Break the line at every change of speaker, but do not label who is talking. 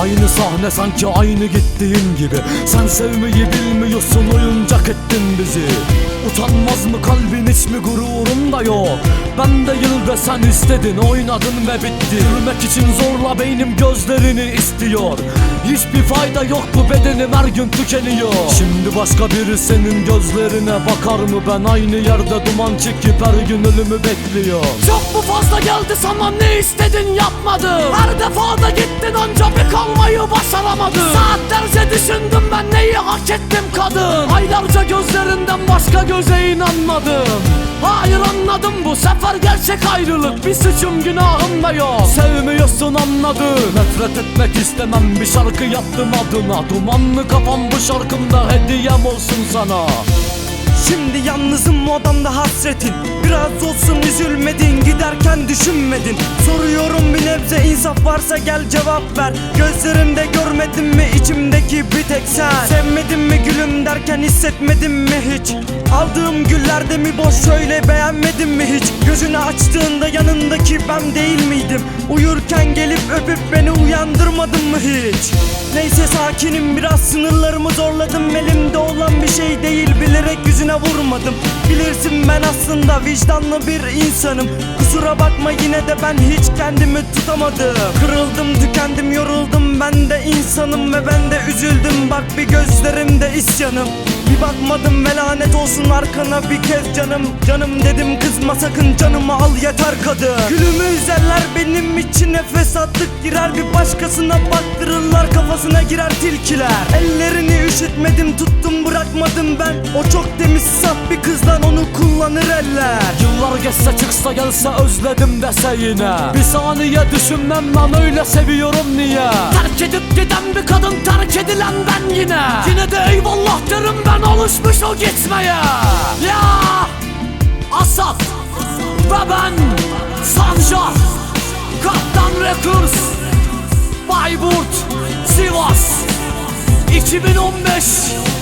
Aynı sahne sanki aynı gittiğin gibi. Sen sevmeyi bilmiyorsun oyuncak ettin bizi. Utanmaz mı kalbin hiç mi gururun da yok? Ben değil de sen istedin oynadın ve bitti. Yürümek için zorla beynim gözlerini istiyor. Hiçbir fayda yok bu bedenim her gün tükeniyor. Şimdi başka biri senin gözlerine bakar mı? Ben Aynı yerde duman çekip her gün ölümü bekliyor. Çok mu fazla geldi sana? Ne istedin? Yapmadım Her defada gittin anca bir kalmayı başaramadın Saatlerce düşündüm ben neyi hak ettim kadın. Aylarca gözlerinden başka göze inanmadım. Hayır anladım. Bu sefer gerçek ayrılık. Bir suçum günahım da yok. Sevmiyorsun anladım. Nefret etmek istemem. Bir şarkı yaptım adına. Dumanlı kafam? Bu şarkımda hediyem olsun sana.
Şimdi yalnızım odamda hasretin. Biraz olsun giderken düşünmedin? Soruyorum bir nebze insaf varsa gel cevap ver. Gözlerimde görmedin mi? İçimdeki bir tek sen. Sevmedin mi gülüm derken hissetmedin mi hiç? Aldığım güllerde mi boş şöyle beğenmedin mi hiç? Gözünü açtığında ben değil miydim? Uyurken gelip öpüp beni uyandırmadın mı hiç? Neyse sakinim biraz sınırlarımı zorladım. Elimde olan bir şey değil bilerek yüzüne vurmadım. Bilirsin ben aslında vicdanlı bir insanım. Kusura bakma yine de ben hiç kendimi tutamadım. Kırıldım tükendim yoruldum. Ben de insanım ve ben de üzüldüm. Bak bir gözlerimde isyanım bir bakmadım ve lanet olsun arkana bir kez canım. Canım dedim kızma sakın canımı al yeter kadın. Gülümü üzerler benim için nefes attık girer Bir başkasına baktırırlar kafasına girer tilkiler. Ellerini üşütmedim tuttum bırakmadım ben. O çok temiz saf bir kızdan onu kullanır eller.
Yıllar geçse çıksa gelse özledim dese yine. Bir saniye düşünmem ben öyle seviyorum niye? Terk edip giden bir kadın terk edilen ben yine. Yine de eyvallah derim ben alışmış o gitmeye. Ya Asaf ve ben Records Bayburt Sivas. 2015